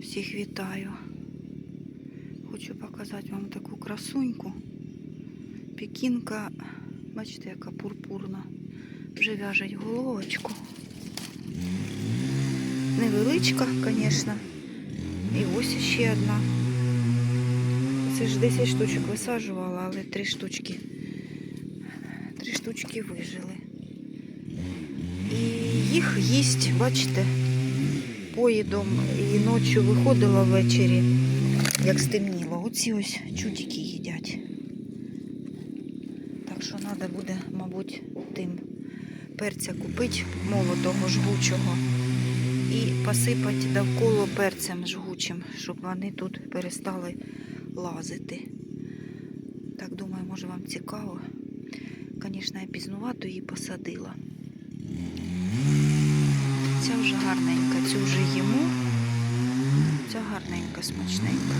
Всіх вітаю. Хочу показати вам таку красуньку. Пекінка, бачите, яка пурпурна. Вже в'яжеть головочку. Невеличка, звісно. І ось ще одна. Це ж 10 штучок висаджувала, але 3 штучки. 3 штучки вижили. І їх їсть, бачите, поїдом і ночі виходила ввечері, як стемніло. Оці ось чудики їдять. Так що треба буде, мабуть, тим перця купити молотого жгучого і посипати довкола перцем жгучим, щоб вони тут перестали лазити. Так думаю, може вам цікаво. Звісно, я пізнувато її посадила. Гарненька, цю вже їмо. Ця гарненька, смачненька.